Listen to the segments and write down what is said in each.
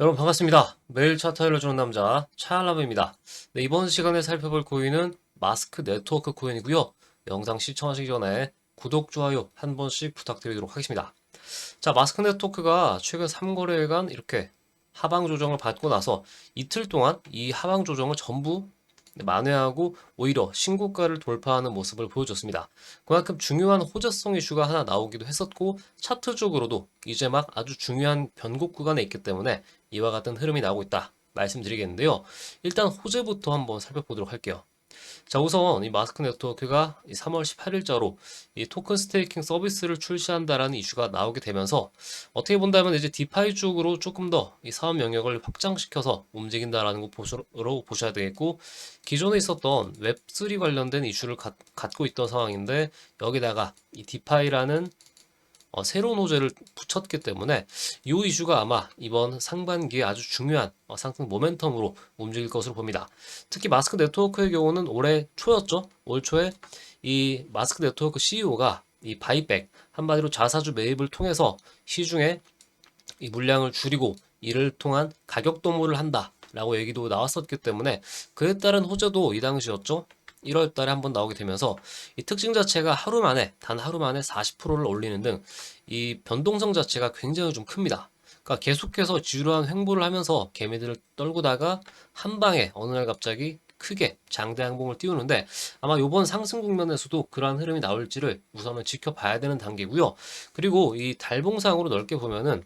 여러분 반갑습니다. 매일 차트 알려주는 남자 차알라브입니다. 네, 이번 시간에 살펴볼 코인은 마스크 네트워크 코인이고요. 영상 시청하시기 전에 구독, 좋아요 한 번씩 부탁드리도록 하겠습니다. 자, 마스크 네트워크가 최근 3거래일간 이렇게 하방 조정을 받고 나서 이틀 동안 이 하방 조정을 전부 만회하고 오히려 신고가를 돌파하는 모습을 보여줬습니다. 그만큼 중요한 호재성 이슈가 하나 나오기도 했었고 차트적으로도 이제 막 아주 중요한 변곡 구간에 있기 때문에 이와 같은 흐름이 나오고 있다 말씀드리겠는데요. 일단 호재부터 한번 살펴보도록 할게요. 자, 우선 이 마스크 네트워크가 3월 18일자로 이 토큰 스테이킹 서비스를 출시한다라는 이슈가 나오게 되면서 어떻게 본다면 이제 디파이 쪽으로 조금 더 이 사업 영역을 확장시켜서 움직인다라는 거 보시로 보셔야 되겠고 기존에 있었던 웹3 관련된 이슈를 가, 갖고 있던 상황인데 여기다가 이 디파이라는 어, 새로운 호재를 붙였기 때문에 이 이슈가 아마 이번 상반기에 아주 중요한 어, 상승 모멘텀으로 움직일 것으로 봅니다. 특히 마스크 네트워크의 경우는 올해 초였죠. 올 초에 이 마스크 네트워크 CEO가 이 바이백 한마디로 자사주 매입을 통해서 시중에 이 물량을 줄이고 이를 통한 가격 도모를 한다라고 얘기도 나왔었기 때문에 그에 따른 호재도 이 당시였죠. 1월 달에 한 번 나오게 되면서 이 특징 자체가 하루 만에 단 하루 만에 40%를 올리는 등 이 변동성 자체가 굉장히 좀 큽니다. 그러니까 계속해서 지루한 횡보를 하면서 개미들을 떨구다가 한 방에 어느 날 갑자기 크게 장대 항봉을 띄우는데 아마 이번 상승 국면에서도 그러한 흐름이 나올지를 우선은 지켜봐야 되는 단계고요. 그리고 이 달봉상으로 넓게 보면은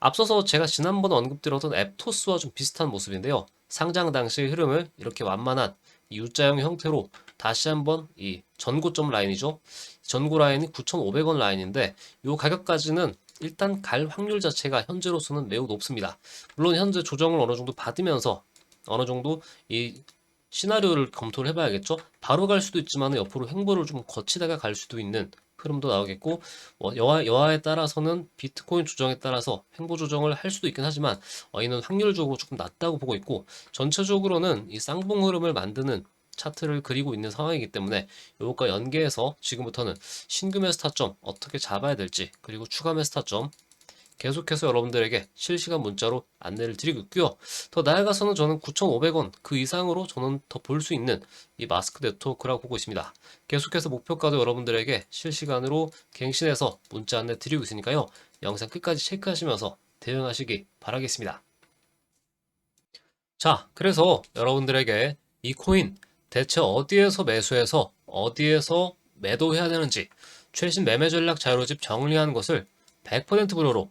앞서서 제가 지난번에 언급드렸던 앱토스와 좀 비슷한 모습인데요. 상장 당시의 흐름을 이렇게 완만한 이 U자형 형태로 다시 한번 이 전고점 라인이죠. 전고 라인이 9,500원 라인인데 이 가격까지는 일단 갈 확률 자체가 현재로서는 매우 높습니다. 물론 현재 조정을 어느 정도 받으면서 어느 정도 이 시나리오를 검토를 해봐야겠죠. 바로 갈 수도 있지만 옆으로 횡보를 좀 거치다가 갈 수도 있는 흐름도 나오겠고 어, 여하, 여하에 따라서는 비트코인 조정에 따라서 횡보 조정을 할 수도 있긴 하지만 어, 이는 확률적으로 조금 낮다고 보고 있고 전체적으로는 이 쌍봉 흐름을 만드는 차트를 그리고 있는 상황이기 때문에 이것과 연계해서 지금부터는 신규 매스타점 어떻게 잡아야 될지 그리고 추가 매스타점 계속해서 여러분들에게 실시간 문자로 안내를 드리고 있고요. 더 나아가서는 저는 9,500원 그 이상으로 저는 더 볼 수 있는 이 마스크 네트워크라고 보고 있습니다. 계속해서 목표가도 여러분들에게 실시간으로 갱신해서 문자 안내 드리고 있으니까요. 영상 끝까지 체크하시면서 대응하시기 바라겠습니다. 자, 그래서 여러분들에게 이 코인 대체 어디에서 매수해서 어디에서 매도해야 되는지 최신 매매 전략 자료집 정리한 것을 100% 무료로